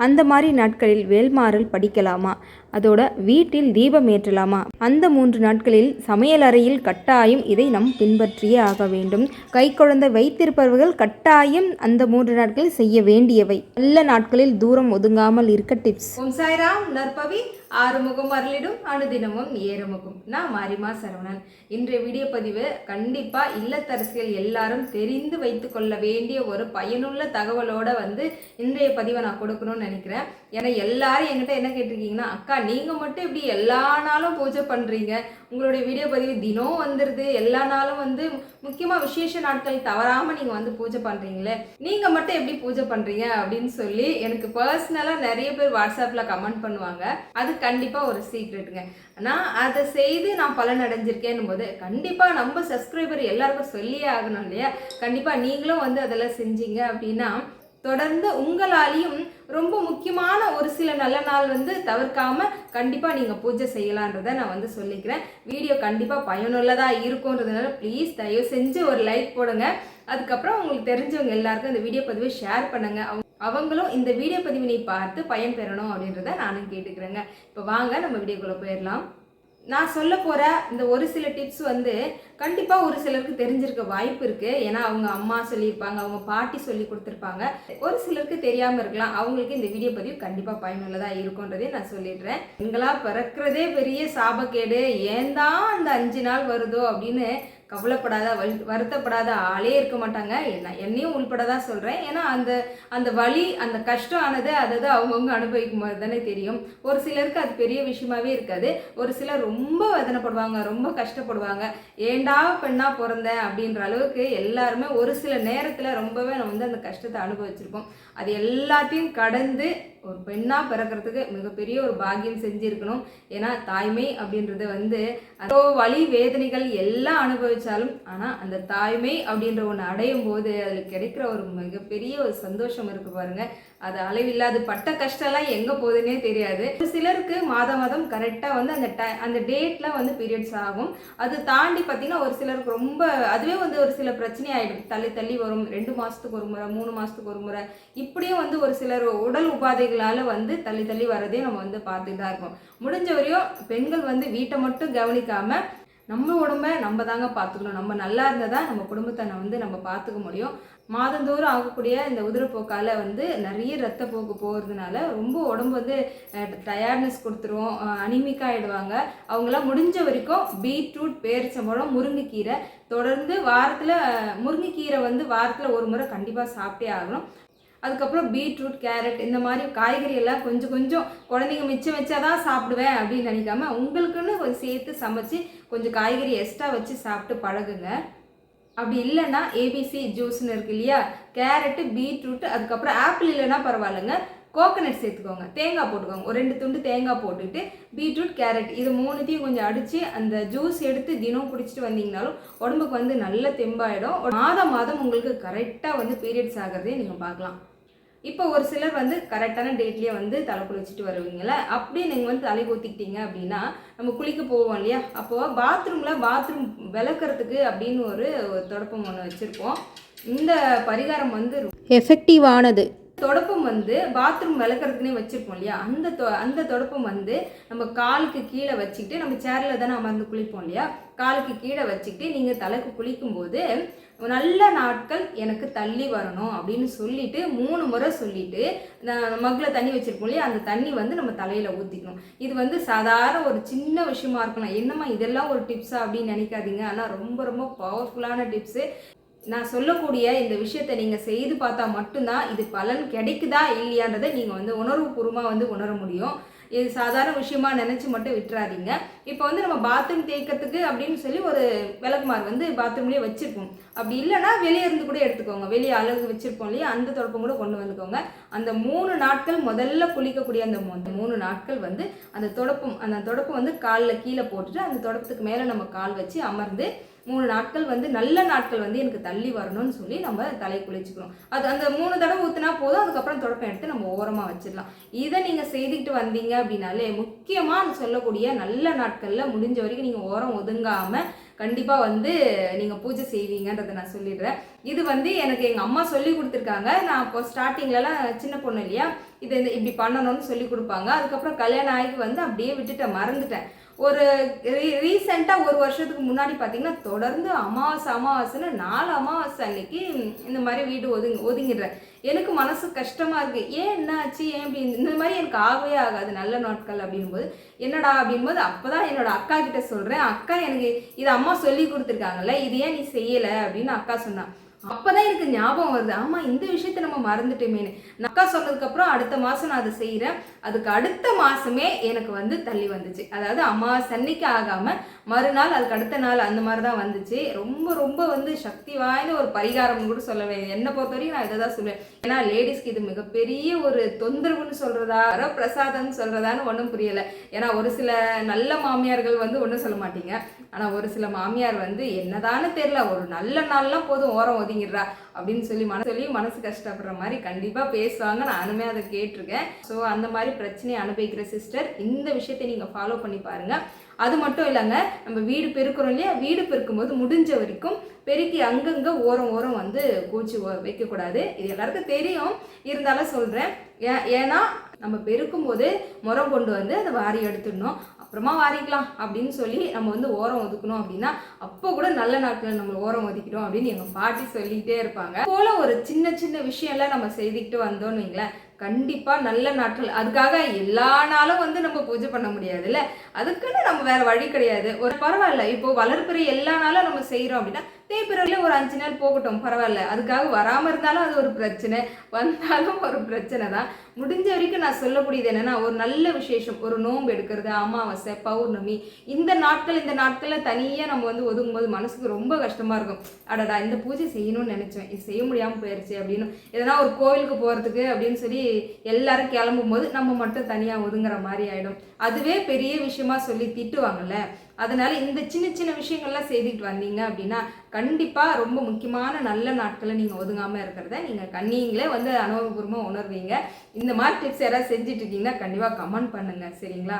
அந்த மாதிரி நாட்களில் வேல்மாறல் படிக்கலாமா? அதோட வீட்டில் தீபம் ஏற்றலாமா? அந்த மூன்று நாட்களில் சமையலறையில் கட்டாயம் இதை நம் பின்பற்றியே ஆக வேண்டும். கை குழந்தை வைத்திருப்பவர்கள் கட்டாயம் அந்த மூன்று நாட்களில் செய்ய வேண்டியவை. நல்ல நாட்களில் தூரம் ஒதுங்காமல் இருக்க டிப்ஸ் ஓம் சாய்ராம் நற்பவி ஆறுமுகம் அருளிடும் அனுதினமும் ஏறுமுகம். நான் மாரிமா சரவணன். இன்றைய வீடியோ பதிவு கண்டிப்பாக இல்லத்தரசிகள் எல்லாரும் தெரிந்து வைத்துக்கொள்ள வேண்டிய ஒரு பயனுள்ள தகவலோட வந்து இன்றைய பதிவை நான் கொடுக்கணும்னு நினைக்கிறேன். ஏன்னா எல்லாரும் என்கிட்ட என்ன கேட்டிருக்கீங்கன்னா அக்கா நீங்கள் மட்டும் இப்படி எல்லா நாளும் பூஜை பண்ணுறீங்க உங்களுடைய வீடியோ பதிவு தினம் வந்துடுது எல்லா நாளும் வந்து முக்கியமாக விசேஷ நாட்கள் தவறாமல் நீங்கள் வந்து பூஜை பண்ணுறீங்களே நீங்கள் மட்டும் எப்படி பூஜை பண்ணுறீங்க அப்படின்னு சொல்லி எனக்கு பர்சனலாக நிறைய பேர் வாட்ஸ்அப்பில் கமெண்ட் பண்ணுவாங்க. அது கண்டிப்பாக ஒரு சீக்ரெட்டுங்க நான் அதை செய்து நான் பலன் அடைஞ்சிருக்கேன் போது கண்டிப்பாக நம்ம சப்ஸ்கிரைபர் எல்லாருக்கும் சொல்லியே ஆகணும் இல்லையா? கண்டிப்பாக நீங்களும் வந்து அதெல்லாம் செஞ்சீங்க அப்படின்னா தொடர்ந்து உங்களாலையும் ரொம்ப முக்கியமான ஒரு சில நல்ல நாள் வந்து தவிர்க்காம கண்டிப்பாக நீங்கள் பூஜை செய்யலான்றதை நான் வந்து சொல்லிக்கிறேன். வீடியோ கண்டிப்பாக பயனுள்ளதாக இருக்கும்ன்றதுனால ப்ளீஸ் தயவு செஞ்சு ஒரு லைக் போடுங்க. அதுக்கப்புறம் உங்களுக்கு தெரிஞ்சவங்க எல்லாருக்கும் இந்த வீடியோ பதிவை ஷேர் பண்ணுங்க. அவங்க- அவங்களும் இந்த வீடியோ பதிவினை பார்த்து பயன் பெறணும் அப்படின்றத நானும் கேட்டுக்கிறேங்க. இப்போ வாங்க நம்ம வீடியோக்குள்ளே போயிடலாம். நான் சொல்ல போகிற இந்த ஒரு சில டிப்ஸ் வந்து கண்டிப்பாக ஒரு சிலருக்கு தெரிஞ்சிருக்க வாய்ப்பு இருக்குது ஏன்னா அவங்க அம்மா சொல்லியிருப்பாங்க அவங்க பாட்டி சொல்லி கொடுத்துருப்பாங்க. ஒரு சிலருக்கு தெரியாமல் இருக்கலாம். அவங்களுக்கு இந்த வீடியோ பதிவு கண்டிப்பாக பயனுள்ளதாக இருக்கும்ன்றதே நான் சொல்லிடுறேன். எங்களா பிறக்கிறதே பெரிய சாபக்கேடு. ஏன் தான் அந்த அஞ்சு நாள் வருதோ அப்படின்னு கவலைப்படாத வல்- வருத்தப்படாத ஆளே இருக்க மாட்டாங்க. என்ன என்னையும் உள்பட தான் சொல்கிறேன் ஏன்னா அந்த அந்த வலி அந்த கஷ்டம் ஆனது அதாவது அவங்கவுங்க அனுபவிக்கும் போது தானே தெரியும். ஒரு சிலருக்கு அது பெரிய விஷயமாவே இருக்காது. ஒரு சிலர் ரொம்ப வேதனைப்படுவாங்க ரொம்ப கஷ்டப்படுவாங்க. ஏண்டா பெண்ணா பிறந்தேன் அப்படின்ற அளவுக்கு எல்லாருமே ஒரு சில நேரத்தில் ரொம்பவே நம்ம வந்து அந்த கஷ்டத்தை அனுபவிச்சிருப்போம். அது எல்லாத்தையும் கடந்து ஒரு பெண்ணாக பிறக்கிறதுக்கு மிகப்பெரிய ஒரு பாக்கியம் செஞ்சுருக்கணும். ஏன்னா தாய்மை அப்படின்றது வந்து அவ்வளோ வலி வேதனைகள் எல்லாம் அனுபவிச்சாலும் ஆனால் அந்த தாய்மை அப்படின்ற ஒன்று அடையும் போது அதில் கிடைக்கிற ஒரு மிகப்பெரிய ஒரு சந்தோஷம் இருக்கு பாருங்க. அது அளவில்லாது பட்ட கஷ்டம்லாம் எங்கே போகுதுன்னே தெரியாது. ஒரு சிலருக்கு மாதம் மாதம் கரெக்டாக வந்து அந்த டை அந்த டேட்டில் வந்து பீரியட்ஸ் ஆகும். அது தாண்டி பார்த்தீங்கன்னா ஒரு சிலருக்கு ரொம்ப அதுவே வந்து ஒரு சில பிரச்சனை ஆகிடும் தள்ளி தள்ளி வரும். ரெண்டு மாதத்துக்கு ஒரு முறை மூணு மாதத்துக்கு ஒரு முறை. இப்படியும் வந்து ஒரு சிலர் உடல் உபாதைகளால் வந்து தள்ளி தள்ளி வரதையும் நம்ம வந்து பார்த்துட்டு தான் இருக்கோம். முடிஞ்ச வரையும் பெண்கள் வந்து வீட்டை மட்டும் கவனிக்காமல் நம்ம உடம்ப நம்ம தாங்க பார்த்துக்கணும் நம்ம நல்லா இருந்தால் தான் நம்ம குடும்பத்தை வந்து நம்ம பார்த்துக்க முடியும். மாதந்தோறும் ஆகக்கூடிய இந்த உதிரப்போக்கால் வந்து நிறைய ரத்த போக்கு போகிறதுனால ரொம்ப உடம்பு வந்து டயர்ட்னஸ் கொடுத்துரும். அனிமிக் ஆகிடுவாங்க அவங்களாம் முடிஞ்ச வரைக்கும் பீட்ரூட் பேரிச்சம்பழம் முருங்கைக்கீரை தொடர்ந்து வாரத்தில் முருங்கைக்கீரை வந்து வாரத்தில் ஒரு முறை கண்டிப்பாக சாப்பிட்டே ஆகணும். அதுக்கப்புறம் பீட்ரூட் கேரட் இந்த மாதிரி காய்கறி எல்லாம் கொஞ்சம் கொஞ்சம் குழந்தைங்க மிச்சம் வச்சாதான் சாப்பிடுவேன் அப்படின்னு நினைக்காம உங்களுக்குன்னு கொஞ்சம் சேர்த்து சமைச்சு கொஞ்சம் காய்கறி எக்ஸ்ட்ரா வச்சு சாப்பிட்டு பழகுங்க. அப்படி இல்லைன்னா ஏபிசி ஜூஸ்னு இருக்கு இல்லையா? கேரட்டு பீட்ரூட் அதுக்கப்புறம் ஆப்பிள் இல்லைன்னா பரவாயில்லைங்க. கோகனட் சேர்த்துக்கோங்க. தேங்காய் போட்டுக்கோங்க. ஒரு ரெண்டு துண்டு தேங்காய் போட்டுட்டு பீட்ரூட் கேரட் இது மூணுத்தையும் கொஞ்சம் அடித்து அந்த ஜூஸ் எடுத்து தினம் குடிச்சிட்டு வந்தீங்கனாலும் உடம்புக்கு வந்து நல்ல தெம்பாயிடும். மாதம் மாதம் உங்களுக்கு கரெக்டாக வந்து பீரியட்ஸ் ஆகிறதே நீங்கள் பார்க்கலாம். இப்போ ஒரு சிலர் வந்து கரெக்டான டேட்லேயே வந்து தலை குளிச்சுட்டு வருவீங்களே அப்படி நீங்கள் வந்து தலை ஊற்றிக்கிட்டீங்க அப்படின்னா நம்ம குளிக்க போவோம் இல்லையா? அப்போது பாத்ரூமில் பாத்ரூம் விளக்குறதுக்கு அப்படின்னு ஒரு ஒரு தொடப்பம் ஒன்று வச்சுருப்போம். இந்த பரிகாரம் வந்து எஃபெக்டிவானது தொடப்பம் வந்து பாத்ரூம் விளக்குறதுக்குனே வச்சிருப்போம் இல்லையா? அந்த தொ- அந்த தொடப்பம் வந்து நம்ம காலுக்கு கீழே வச்சுக்கிட்டு நம்ம சேரில் தானே அமர்ந்து குளிப்போம் இல்லையா? காலுக்கு கீழே வச்சுக்கிட்டு நீங்கள் தலைக்கு குளிக்கும்போது நல்ல நாட்கள் எனக்கு தள்ளி வரணும் அப்படின்னு சொல்லிட்டு மூணு முறை சொல்லிட்டு மக்கில் தண்ணி வச்சிருப்போம் இல்லையா? அந்த தண்ணி வந்து நம்ம தலையில் ஊற்றிக்கணும் இது வந்து சாதாரண ஒரு சின்ன விஷயமா இருக்கலாம் என்னம்மா இதெல்லாம் ஒரு டிப்ஸா அப்படின்னு நினைக்காதீங்க. ஆனால் ரொம்ப ரொம்ப பவர்ஃபுல்லான டிப்ஸு நான் சொல்லக்கூடிய இந்த விஷயத்தை நீங்கள் செய்து பார்த்தா மட்டும்தான் இது பலன் கிடைக்குதா இல்லையான்றதை நீங்கள் வந்து உணர்வுபூர்வமாக வந்து உணர முடியும். இது சாதாரண விஷயமா நினச்சி மட்டும் விட்டுறாதீங்க. இப்போ வந்து நம்ம பாத்ரூம் தேய்க்கிறதுக்கு அப்படின்னு சொல்லி ஒரு விளக்குமார் வந்து பாத்ரூம்லேயே வச்சுருப்போம். அப்படி இல்லைன்னா வெளியே இருந்து கூட எடுத்துக்கோங்க. வெளியே அழகு வச்சுருப்போம் இல்லையா? அந்த தொடப்பம் கூட கொண்டு வந்துக்கோங்க. அந்த மூணு நாட்கள் முதல்ல குளிக்கக்கூடிய அந்த அந்த மூணு நாட்கள் வந்து அந்த தொடப்பம் அந்த தொடப்பம் வந்து காலில் கீழே போட்டுட்டு அந்த தொடப்பத்துக்கு மேலே நம்ம கால் வச்சு அமர்ந்து மூணு நாட்கள் வந்து நல்ல நாட்கள் வந்து எனக்கு தள்ளி வரணும்னு சொல்லி நம்ம தலை குளிச்சுக்கணும். அது அந்த மூணு தடவை ஊற்றினா போதும் அதுக்கப்புறம் தொடப்பம் எடுத்து நம்ம ஓரமாக வச்சிடலாம். இதை நீங்கள் செய்துக்கிட்டு வந்தீங்க அப்படின்னாலே முக்கியமாக சொல்லக்கூடிய நல்ல நாட்களில் முடிஞ்ச வரைக்கும் நீங்கள் ஓரம் ஒதுங்காமல் கண்டிப்பாக வந்து நீங்கள் பூஜை செய்வீங்கன்றதை நான் சொல்லிடுறேன். இது வந்து எனக்கு எங்கள் அம்மா சொல்லி கொடுத்துருக்காங்க. நான் இப்போ ஸ்டார்டிங்லலாம் சின்ன பொண்ணு இல்லையா? இது இந்த இப்படி பண்ணணும்னு சொல்லி கொடுப்பாங்க. அதுக்கப்புறம் கல்யாணம் ஆகி வந்து அப்படியே விட்டுட்டேன் மறந்துட்டேன். ஒரு ரீ ரீசெண்டாக ஒரு வருஷத்துக்கு முன்னாடி பார்த்தீங்கன்னா தொடர்ந்து அமாவாசை அமாவாசைன்னு நாலு அமாவாசை அன்னைக்கு இந்த மாதிரி வீடு ஒதுங்க ஒதுங்கிடுறேன். எனக்கு மனசு கஷ்டமாக இருக்குது ஏன் என்ன ஆச்சு ஏன் இப்படி இந்த மாதிரி எனக்கு ஆகவே ஆகாது நல்ல நாட்கள் அப்படிங்கும்போது. என்னடா அப்படிங்கும்போது அப்போ தான் என்னோடய அக்கா கிட்ட சொல்கிறேன் அக்கா எனக்கு இது அம்மா சொல்லி கொடுத்துருக்காங்கல்ல இது ஏன் நீ செய்யலை அப்படின்னு அக்கா சொன்னான் அப்பதான் எனக்கு ஞாபகம் வருது. ஆமா இந்த விஷயத்த நம்ம மறந்துட்டோமேனு. நான் அக்கா சொன்னதுக்கப்புறம் அடுத்த மாசம் நான் அதை செய்கிறேன் அதுக்கு அடுத்த மாசமே எனக்கு வந்து தள்ளி வந்துச்சு. அதாவது அமாவாசை அன்னைக்கு ஆகாம மறுநாள் அதுக்கு அடுத்த நாள் அந்த மாதிரி தான் வந்துச்சு. ரொம்ப ரொம்ப வந்து சக்தி வாய்ந்த ஒரு பரிகாரம்னு கூட சொல்லுவேன் என்னை பொறுத்த வரைக்கும் நான் இதை தான் சொல்லுவேன் ஏன்னா லேடிஸ்க்கு இது மிகப்பெரிய ஒரு தொந்தரவுன்னு சொல்றதா பிரசாதம்னு சொல்றதான்னு ஒன்றும் புரியல. ஏன்னா ஒரு சில நல்ல மாமியார்கள் வந்து ஒன்றும் சொல்ல மாட்டீங்க. ஆனால் ஒரு சில மாமியார் வந்து என்னதான்னு தெரியல. ஒரு நல்ல நாள்லாம் போதும் ஓரம் ஒதுங்கிடுறா அப்படின்னு சொல்லி மன சொல்லி மனசு கஷ்டப்படுற மாதிரி கண்டிப்பாக பேசுவாங்க. நானுமே அதை கேட்டிருக்கேன். ஸோ அந்த மாதிரி பிரச்சனையை அனுபவிக்கிற சிஸ்டர் இந்த விஷயத்தை நீங்கள் ஃபாலோ பண்ணி பாருங்கள் அது மட்டும் இல்லைங்க நம்ம வீடு பெருக்கிறோம் இல்லையா? வீடு பெருக்கும்போது முடிஞ்ச வரைக்கும் பெருக்கி அங்கங்கே ஓரம் ஓரம் வந்து கூச்சி வைக்கக்கூடாது. இது எல்லாருக்கும் தெரியும். இருந்தாலும் சொல்கிறேன் ஏ ஏன்னா நம்ம பெருக்கும் போது முறம் கொண்டு வந்து அதை வாரி எடுத்துடணும். அப்புறமா வாரிக்கலாம் அப்படின்னு சொல்லி நம்ம வந்து ஓரம் ஒதுக்கணும் அப்படின்னா அப்போ கூட நல்ல நாட்கள் நம்ம ஓரம் ஒதுக்கிட்டோம் அப்படின்னு எங்கள் பாட்டி சொல்லிக்கிட்டே இருப்பாங்க. போல ஒரு சின்ன சின்ன விஷயம்லாம் நம்ம செய்துக்கிட்டு வந்தோம்னு வைங்களேன் கண்டிப்பாக நல்ல நாட்கள். அதுக்காக எல்லா நாளும் வந்து நம்ம பூஜை பண்ண முடியாதுல்ல? அதுக்குன்னு நம்ம வேற வழி கிடையாது. ஒரு பரவாயில்ல இப்போ வளர்ப்பிறை எல்லா நாளும் நம்ம செய்கிறோம் அப்படின்னா தேய்பிறவில ஒரு அஞ்சு நாள் போகட்டும் பரவாயில்ல. அதுக்காக வராமல் இருந்தாலும் அது ஒரு பிரச்சனை. வந்தாலும் ஒரு பிரச்சனை தான். முடிஞ்ச வரைக்கும் நான் சொல்லக்கூடியது என்னென்னா ஒரு நல்ல விசேஷம் ஒரு நோன்பு எடுக்கிறது அமாவாசை பௌர்ணமி. இந்த நாட்கள் இந்த நாட்களில் தனியாக நம்ம வந்து ஒதுங்கும்போது மனசுக்கு ரொம்ப கஷ்டமாக இருக்கும். அடடா இந்த பூஜை செய்யணும்னு நினச்சேன். இது செய்ய முடியாமல் போயிடுச்சு அப்படின்னு. எதனா ஒரு கோவிலுக்கு போகிறதுக்கு அப்படின்னு சொல்லி எல்லாரும் கிளம்பும் போது நம்ம மட்டும் தனியாக ஒதுங்குற மாதிரி ஆகிடும் அதுவே பெரிய விஷயமா சொல்லி திட்டுவாங்கல்ல. அதனால இந்த சின்ன சின்ன விஷயங்கள்லாம் செய்துட்டு வந்தீங்க அப்படின்னா கண்டிப்பாக ரொம்ப முக்கியமான நல்ல நாட்களை நீங்கள் ஒதுங்காமல் இருக்கிறத நீங்கள் கண்ணீங்களே வந்து அனுபவபூர்வமாக உணர்வீங்க. இந்த மாதிரி டிப்ஸ் யாராவது செஞ்சுட்டு இருக்கீங்கன்னா கண்டிப்பாக கமெண்ட் பண்ணுங்க. சரிங்களா?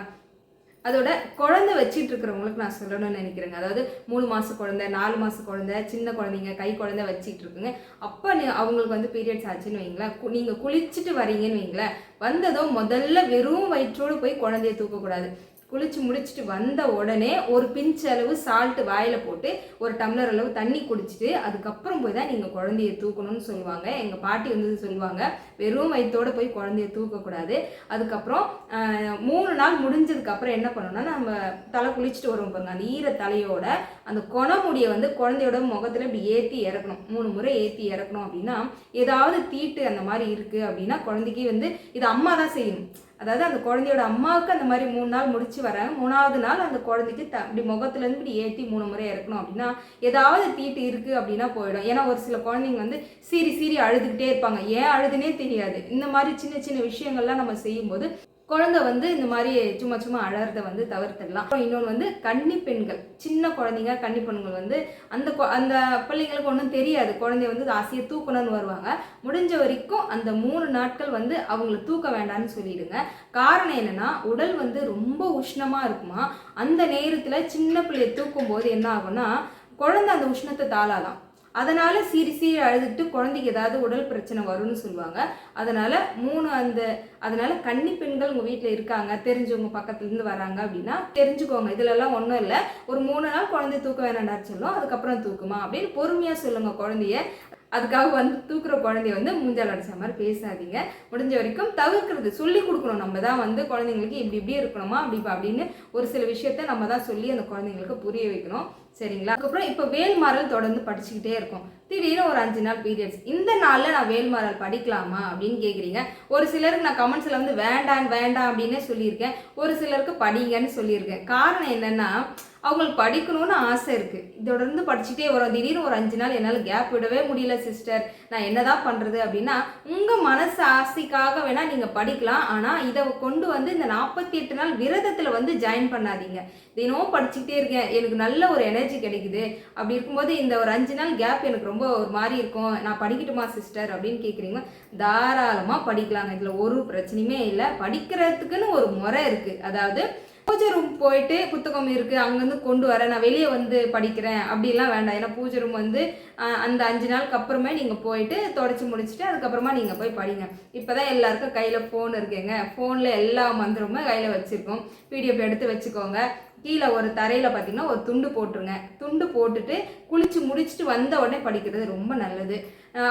அதோட குழந்தை வச்சுட்டு இருக்கிறவங்களுக்கு நான் சொல்லணும்னு நினைக்கிறேங்க. அதாவது மூணு மாத குழந்தை நாலு மாத குழந்தை சின்ன குழந்தைங்க கை குழந்தை வச்சுட்டு இருக்குங்க. அப்போ நீ அவங்களுக்கு வந்து பீரியட்ஸ் ஆச்சுன்னு வைங்களேன். கு- குளிச்சுட்டு வரீங்கன்னு வைங்களேன். வந்ததும் முதல்ல வெறும் வயிற்றோடு போய் குழந்தைய தூக்கக்கூடாது. குளிச்சு முடிச்சுட்டு வந்த உடனே ஒரு பிஞ்ச் அளவு சால்ட்டு வாயில் போட்டு ஒரு டம்ளர் அளவு தண்ணி குடிச்சிட்டு அதுக்கப்புறம் போய் தான் நீங்கள் குழந்தைய தூக்கணும்னு சொல்லுவாங்க. எங்கள் பாட்டி வந்து சொல்லுவாங்க. வெறும் வயிற்றோடு போய் குழந்தைய தூக்கக்கூடாது. அதுக்கப்புறம் மூணு நாள் முடிஞ்சதுக்கப்புறம் என்ன பண்ணணும்னா நம்ம தலை குளிச்சுட்டு வருவோம் பாருங்க. அந்த ஈர தலையோட அந்த கொணமுடியை வந்து குழந்தையோட முகத்தில் இப்படி ஏற்றி இறக்கணும். மூணு முறை ஏற்றி இறக்கணும் அப்படின்னா ஏதாவது தீட்டு அந்த மாதிரி இருக்குது அப்படின்னா குழந்தைக்கு வந்து இது அம்மா தான் செய்யணும். அதாவது அந்த குழந்தையோட அம்மாவுக்கு அந்த மாதிரி மூணு நாள் முடிச்சு வராங்க மூணாவது நாள் அந்த குழந்தைக்கு த இப்படி முகத்துலேருந்து இப்படி ஏற்றி மூணு முறை இறக்கணும் அப்படின்னா ஏதாவது தீட்டு இருக்குது அப்படின்னா போயிடும். ஏன்னா ஒரு சில குழந்தைங்க வந்து சீரி சீரி அழுதுகிட்டே இருப்பாங்க. ஏன் அழுதுனே தெரியாது. இந்த மாதிரி சின்ன சின்ன விஷயங்கள்லாம் நம்ம செய்யும்போது குழந்தை வந்து இந்த மாதிரி சும்மா சும்மா அழகிறத வந்து தவிர்த்திடலாம். அப்புறம் இன்னொன்று வந்து கன்னி பெண்கள் சின்ன குழந்தைங்க கன்னி பெண்கள் வந்து அந்த அந்த பிள்ளைங்களுக்கு ஒன்றும் தெரியாது. குழந்தைய வந்து ஆசையை தூக்கணும்னு வருவாங்க. முடிஞ்ச வரைக்கும் அந்த மூணு நாட்கள் வந்து அவங்கள தூக்க வேண்டாம்னு சொல்லிடுங்க. காரணம் என்னன்னா உடல் வந்து ரொம்ப உஷ்ணமாக இருக்குமா? அந்த நேரத்தில் சின்ன பிள்ளைய தூக்கும் போது என்ன ஆகும்னா குழந்தை அந்த உஷ்ணத்தை தாளாதான். அதனால் சீரி சீரி அழுதுட்டு குழந்தைக்கு ஏதாவது உடல் பிரச்சனை வரும்னு சொல்லுவாங்க. அதனால் மூணு அந்த அதனால் கன்னி பெண்கள் உங்கள் வீட்டில் இருக்காங்க தெரிஞ்சவங்க பக்கத்துலேருந்து வராங்க அப்படின்னா தெரிஞ்சுக்கோங்க. இதுலலாம் ஒன்றும் இல்லை. ஒரு மூணு நாள் குழந்தைய தூக்க வேணாண்டா சொல்லும் அதுக்கப்புறம் தூக்குமா அப்படின்னு பொறுமையாக சொல்லுங்கள் குழந்தைய. அதுக்காக வந்து தூக்குற குழந்தைய வந்து மூஞ்சால் அடிச்ச மாதிரி பேசாதீங்க. முடிஞ்ச வரைக்கும் தவிர்க்கிறது சொல்லி கொடுக்கணும். நம்ம தான் வந்து குழந்தைங்களுக்கு இப்படி இப்படி இருக்கணுமா அப்படி அப்படின்னு ஒரு சில விஷயத்த நம்ம தான் சொல்லி அந்த குழந்தைங்களுக்கு புரிய வைக்கணும். சரிங்களா? அதுக்கப்புறம் இப்போ வேல்மாரல் தொடர்ந்து படிச்சுக்கிட்டே இருக்கும். திடீர்னு ஒரு அஞ்சு நாள் பீரியட்ஸ் இந்த நாளில் நான் வேல்மாரல் படிக்கலாமா அப்படின்னு கேட்குறீங்க ஒரு சிலருக்கு நான் கமெண்ட்ஸில் வந்து வேண்டாம் வேண்டாம் அப்படின்னே சொல்லியிருக்கேன். ஒரு சிலருக்கு படிங்கன்னு சொல்லியிருக்கேன். காரணம் என்னன்னா அவங்களுக்கு படிக்கணும்னு ஆசை இருக்குது தொடர்ந்து படிச்சுட்டே வரோம். திடீர்னு ஒரு அஞ்சு நாள் என்னால் கேப் விடவே முடியல சிஸ்டர் நான் என்னதான் பண்ணுறது அப்படின்னா உங்கள் மனசு ஆசைக்காக வேணால் நீங்கள் படிக்கலாம். ஆனால் இதை கொண்டு வந்து இந்த நாற்பத்தி எட்டு நாள் விரதத்தில் வந்து ஜாயின் பண்ணாதீங்க. தினமும் படிச்சுக்கிட்டே இருக்கேன். எனக்கு நல்ல ஒரு எனர்ஜி கிடைக்குது. அப்படி இருக்கும்போது இந்த ஒரு அஞ்சு நாள் கேப் எனக்கு ரொம்ப ஒரு மாதிரி இருக்கும். நான் படிக்கட்டுமா சிஸ்டர் அப்படின்னு கேட்குறீங்க தாராளமாக படிக்கலாங்க. இதில் ஒரு பிரச்சனையுமே இல்லை. படிக்கிறதுக்குன்னு ஒரு முறை இருக்குது அதாவது பூஜை ரூம் போயிட்டு புத்தகம் இருக்குது அங்கேருந்து கொண்டு வர நான் வெளியே வந்து படிக்கிறேன் அப்படிலாம் வேண்டாம். ஏன்னா பூஜை ரூம் வந்து அந்த அஞ்சு நாளுக்கு அப்புறமே நீங்கள் போயிட்டு தொடச்சி முடிச்சுட்டு அதுக்கப்புறமா நீங்கள் போய் படிங்க. இப்போ தான் எல்லாருக்கும் கையில் ஃபோன் இருக்குங்க. ஃபோனில் எல்லா மந்திரமும் கையில் வச்சுருக்கோம். பிடிஎஃப் எடுத்து வச்சுக்கோங்க. கீழே ஒரு தரையில் பார்த்தீங்கன்னா ஒரு துண்டு போட்டுருங்க. துண்டு போட்டுட்டு குளித்து முடிச்சுட்டு வந்த உடனே படிக்கிறது ரொம்ப நல்லது.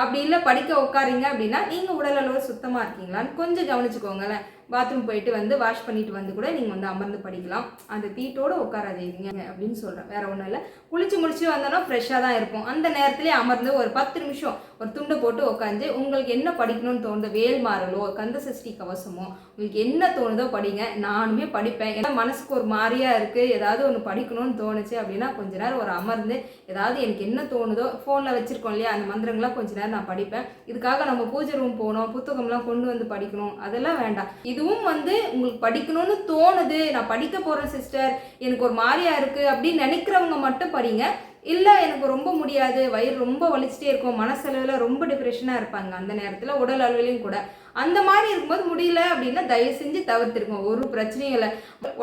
அப்படி இல்லை படிக்க உட்காரீங்க அப்படின்னா நீங்கள் உடல் அளவு சுத்தமாக இருக்கீங்களான்னு கொஞ்சம் கவனிச்சுக்கோங்களேன். பாத்ரூம் போயிட்டு வந்து வாஷ் பண்ணிட்டு வந்து கூட நீங்கள் வந்து அமர்ந்து படிக்கலாம். அந்த தீட்டோடு உட்காராதீங்க அப்படின்னு சொல்கிறேன் வேற ஒன்றும் இல்லை. குளிச்சு முடிச்சு வந்தோன்னா ஃப்ரெஷ்ஷாக தான் இருப்போம். அந்த நேரத்துலேயே அமர்ந்து ஒரு பத்து நிமிஷம் ஒரு துண்டை போட்டு உட்காந்து உங்களுக்கு என்ன படிக்கணும்னு தோணுதோ வேல்மாறலோ கந்த சஷ்டி கவசமோ உங்களுக்கு என்ன தோணுதோ படிங்க. நானுமே படிப்பேன். ஏன்னா மனசுக்கு ஒரு மாதிரியாக இருக்குது ஏதாவது ஒன்று படிக்கணும்னு தோணுச்சு அப்படின்னா கொஞ்ச நேரம் ஒரு அமர்ந்து ஏதாவது எனக்கு என்ன தோணுதோ ஃபோனில் வச்சுருக்கோம் இல்லையா அந்த மந்திரங்களாம் கொஞ்சம் கொஞ்ச நேரம் நான் படிப்பேன். இதுக்காக நம்ம பூஜை ரூம் போகணும் புத்தகம்லாம் கொண்டு வந்து படிக்கணும். அதெல்லாம் வேண்டாம். இதுவும் வந்து உங்களுக்கு படிக்கணும்னு தோணுது. நான் படிக்க போகிறேன் சிஸ்டர் எனக்கு ஒரு மாதிரியா இருக்குது அப்படின்னு நினைக்கிறவங்க மட்டும் படிங்க. இல்லை எனக்கு ரொம்ப முடியாது. வயிறு ரொம்ப வலிச்சுட்டே இருக்கும். மனசளவில் ரொம்ப டிப்ரெஷனாக இருப்பாங்க. அந்த நேரத்தில் உடல் அளவிலையும் கூட. அந்த மாதிரி இருக்கும்போது முடியல அப்படின்னா தயவு செஞ்சு தவிர்த்துருக்கோம் ஒரு பிரச்சனையும் இல்லை.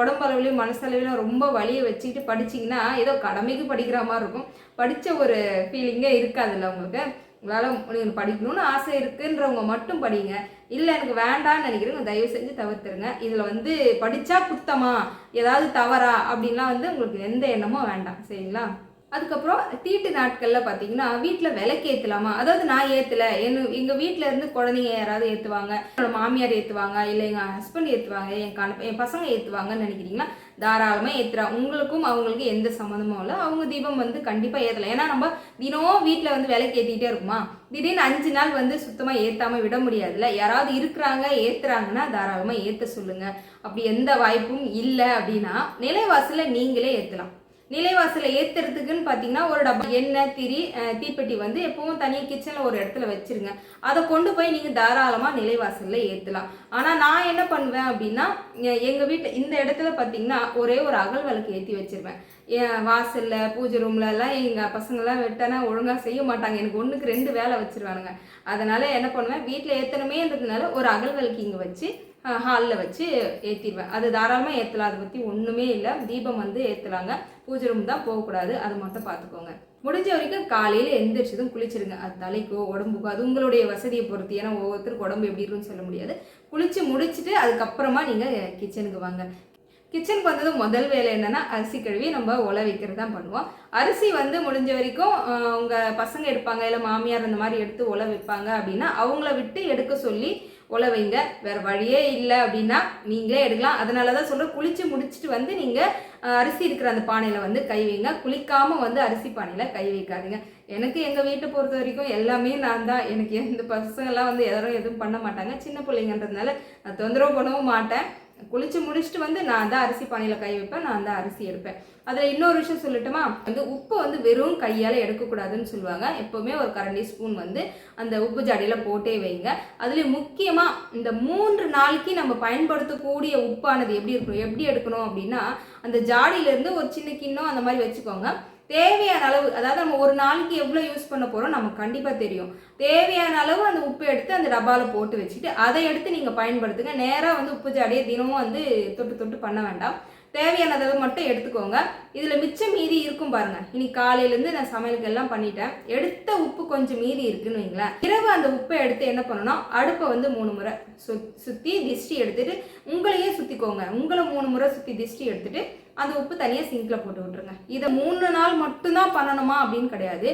உடம்பு அளவுலையும் மனசளவிலும் ரொம்ப வலியை வச்சுக்கிட்டு படிச்சிங்கன்னா ஏதோ கடமைக்கு படிக்கிற மாதிரி இருக்கும். படித்த ஒரு ஃபீலிங்கே இருக்காதுல்ல உங்களுக்கு. உங்களால் நீங்கள் படிக்கணும்னு ஆசை இருக்குன்றவங்க மட்டும் படிங்க. இல்லை எனக்கு வேண்டான்னு நினைக்கிறவங்க தயவு செஞ்சு தவிர்த்துருங்க. இதில் வந்து படித்தா குத்தமா? ஏதாவது தவறா? அப்படின்லாம் வந்து உங்களுக்கு எந்த எண்ணமும் வேண்டாம். சரிங்களா? அதுக்கப்புறம் தீட்டு நாட்களில் பார்த்தீங்கன்னா வீட்டில் விளக்கு ஏற்றலாமா அதாவது நான் ஏற்றலை என் எங்கள் வீட்டில் இருந்து குழந்தைங்க யாராவது ஏற்றுவாங்க என்னோட மாமியார் ஏற்றுவாங்க இல்லை எங்கள் ஹஸ்பண்ட் ஏற்றுவாங்க என் கண என் பசங்க ஏற்றுவாங்கன்னு நினைக்கிறீங்களா? தாராளமாக ஏற்றுறா உங்களுக்கும் அவங்களுக்கு எந்த சம்மந்தமும் இல்லை. அவங்க தீபம் வந்து கண்டிப்பாக ஏற்றலாம் ஏன்னா நம்ம தினமும் வீட்டில் வந்து விலைக்கு ஏற்றிக்கிட்டே இருக்குமா? திடீர்னு அஞ்சு நாள் வந்து சுத்தமாக ஏற்றாமல் விட முடியாதுல்ல? யாராவது இருக்கிறாங்க ஏற்றுறாங்கன்னா தாராளமாக ஏற்ற சொல்லுங்கள் அப்படி எந்த வாய்ப்பும் இல்லை அப்படின்னா நிலைவாசலில் நீங்களே ஏற்றலாம் நிலைவாசலை ஏற்றுறதுக்குன்னு பார்த்தீங்கன்னா ஒரு டப்பா எண்ணெய் திரி தீப்பெட்டி வந்து எப்பவும் தனியாக கிச்சனில் ஒரு இடத்துல வச்சுருங்க. அதை கொண்டு போய் நீங்கள் தாராளமாக நிலைவாசலில் ஏற்றலாம் ஆனால் நான் என்ன பண்ணுவேன் அப்படின்னா எங்கள் வீட்டு இந்த இடத்துல பார்த்தீங்கன்னா ஒரே ஒரு அகல் விளக்கு ஏற்றி வச்சிருவேன். என் வாசலில் பூஜை ரூம்லலாம் எங்கள் பசங்கள்லாம் வெட்டனா ஒழுங்காக செய்ய மாட்டாங்க. எனக்கு ஒன்றுக்கு ரெண்டு வேலை வச்சிருவானுங்க. அதனால் என்ன பண்ணுவேன் வீட்டில் ஏற்றணுமேன்றதுனால ஒரு அகல் விளக்கு இங்கே வச்சு ஹாலில் வச்சு ஏற்றிடுவேன் அது தாராளமாக ஏற்றலாம் அதை பற்றி ஒன்றுமே இல்லை. தீபம் வந்து ஏற்றலாங்க பூஜை ரூம் தான் போகக்கூடாது. அது மட்டும் பார்த்துக்கோங்க. முடிஞ்ச வரைக்கும் காலையில் எந்திரிச்சதும் குளிச்சிருங்க. அது தலைக்கோ உடம்புக்கோ அது உங்களுடைய வசதியை பொறுத்து. ஏன்னா ஒவ்வொருத்தருக்கு உடம்பு எப்படி இருக்குன்னு சொல்ல முடியாது. குளிச்சு முடிச்சுட்டு அதுக்கப்புறமா நீங்கள் கிச்சனுக்கு வாங்க. கிச்சனுக்கு வந்தது முதல் வேலை என்னென்னா அரிசி கழுவி நம்ம உல வைக்கிறது தான் பண்ணுவோம். அரிசி வந்து முடிஞ்ச வரைக்கும் உங்கள் பசங்க எடுப்பாங்க. இல்லை மாமியார் அந்த மாதிரி எடுத்து உல வைப்பாங்க அப்படின்னா அவங்கள விட்டு எடுக்க சொல்லி உல வைங்க. வேறு வழியே இல்லை அப்படின்னா நீங்களே எடுக்கலாம். அதனால தான் சொல்கிறேன் குளித்து முடிச்சுட்டு வந்து நீங்கள் அரிசி இருக்கிற அந்த பானையில் வந்து கை வைங்க. குளிக்காமல் வந்து அரிசி பானையில் கை வைக்காதீங்க. எனக்கு எங்கள் வீட்டை பொறுத்த வரைக்கும் எல்லாமே நான் தான். எனக்கு எந்த பசங்கள்லாம் வந்து யாரும் எதுவும் பண்ண மாட்டாங்க. சின்ன பிள்ளைங்கன்றதுனால நான் தொந்தரவு பண்ணவும் மாட்டேன். குளிச்சு முடிச்சுட்டு வந்து நான் தான் அரிசி பானையில் கை வைப்பேன் நான் தான் அரிசி எடுப்பேன். அதில் இன்னொரு விஷயம் சொல்லட்டுமா? வந்து உப்பு வந்து வெறும் கையால் எடுக்கக்கூடாதுன்னு சொல்லுவாங்க. எப்போவுமே ஒரு கரண்டி ஸ்பூன் வந்து அந்த உப்பு ஜாடியில் போட்டே வைங்க. அதுலேயும் முக்கியமாக இந்த மூன்று நாளைக்கு நம்ம பயன்படுத்தக்கூடிய உப்பானது எப்படி இருக்கணும் எப்படி எடுக்கணும் அப்படின்னா அந்த ஜாடியிலேருந்து ஒரு சின்ன கிண்ணம் அந்த மாதிரி வச்சுக்கோங்க. தேவையான அளவு அதாவது நம்ம ஒரு நாளைக்கு எவ்வளோ யூஸ் பண்ண போகிறோம் நமக்கு கண்டிப்பாக தெரியும். தேவையான அளவு அந்த உப்பு எடுத்து அந்த டப்பாவில் போட்டு வச்சுட்டு அதை எடுத்து நீங்கள் பயன்படுத்துங்க. நேராக வந்து உப்பு ஜாடியை தினமும் வந்து தொட்டு தொட்டு பண்ண வேண்டாம். தேவையான அளவு மட்டும் எடுத்துக்கோங்க. இதில் மிச்சம் மீதி இருக்கும் பாருங்க. இனி காலையிலேருந்து நான் சமையலுக்கு எல்லாம் பண்ணிட்டேன். எடுத்த உப்பு கொஞ்சம் மீதி இருக்குன்னு வைங்களேன். இரவு அந்த உப்பை எடுத்து என்ன பண்ணணும் அடுப்பை வந்து மூணு முறை சு சுற்றி திஷ்டி எடுத்துட்டு உங்களையே சுற்றிக்கோங்க உங்களை மூணு முறை சுற்றி திஷ்டி எடுத்துட்டு அந்த உப்பு தனியாக சிங்கில் போட்டு விட்ருங்க இதை மூணு நாள் மட்டும்தான் பண்ணணுமா அப்படின்னு கிடையாது.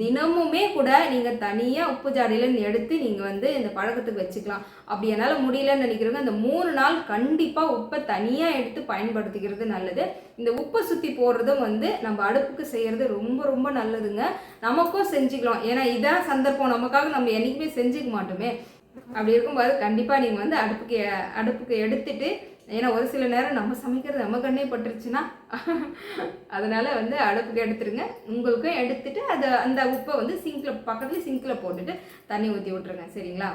தினமுமே கூட நீங்கள் தனியாக உப்பு ஜாடியிலேருந்து எடுத்து நீங்கள் வந்து இந்த பழக்கத்துக்கு வச்சுக்கலாம். அப்படி என்னால் முடியலன்னு நினைக்கிறவங்க இந்த மூணு நாள் கண்டிப்பாக உப்பை தனியாக எடுத்து பயன்படுத்திக்கிறது நல்லது. இந்த உப்பை சுற்றி போடுறதும் வந்து நம்ம அடுப்புக்கு செய்கிறது ரொம்ப ரொம்ப நல்லதுங்க. நமக்கும் செஞ்சுக்கலாம். ஏன்னா இதான் சந்தர்ப்பம். நமக்காக நம்ம என்றைக்குமே செஞ்சுக்க மாட்டோமே. அப்படி இருக்கும்போது கண்டிப்பாக நீங்கள் வந்து அடுப்புக்கு அடுப்புக்கு எடுத்துட்டு ஏன்னா ஒரு சில நேரம் நம்ம சமைக்கிறது நம்ம கண்ணே பட்டுருச்சுன்னா அதனால் வந்து அடுப்புக்கு எடுத்துருங்க. உங்களுக்கும் எடுத்துட்டு அதை அந்த உப்பை வந்து சிங்கில் பக்கத்துல சிங்கில் போட்டுட்டு தண்ணி ஊற்றி விட்ருங்க சரிங்களா?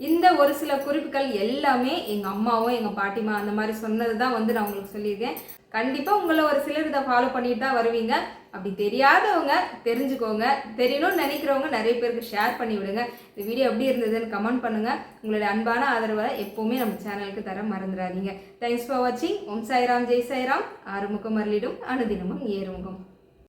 இந்த ஒரு சில குறிப்புகள் எல்லாமே எங்கள் அம்மாவும் எங்கள் பாட்டிமா அந்த மாதிரி சொன்னது தான் வந்து நான் உங்களுக்கு சொல்லியிருக்கேன். கண்டிப்பாக உங்களை ஒரு சிலர் இதை ஃபாலோ பண்ணிட்டு தான் வருவீங்க. அப்படி தெரியாதவங்க தெரிஞ்சுக்கோங்க. தெரியணும்னு நினைக்கிறவங்க நிறைய பேருக்கு ஷேர் பண்ணி விடுங்க. இந்த வீடியோ எப்படி இருந்ததுன்னு கமெண்ட் பண்ணுங்கள் உங்களுடைய அன்பான ஆதரவை எப்போவுமே நம்ம சேனலுக்கு தர மறந்துடாதீங்க. தேங்க்ஸ் ஃபார் வாட்சிங் ஓம் சாய்ராம். ஜெய் சாய்ராம். ஆறுமுகம் அருளிடும். அனுதினமும் ஏறுமுகம்.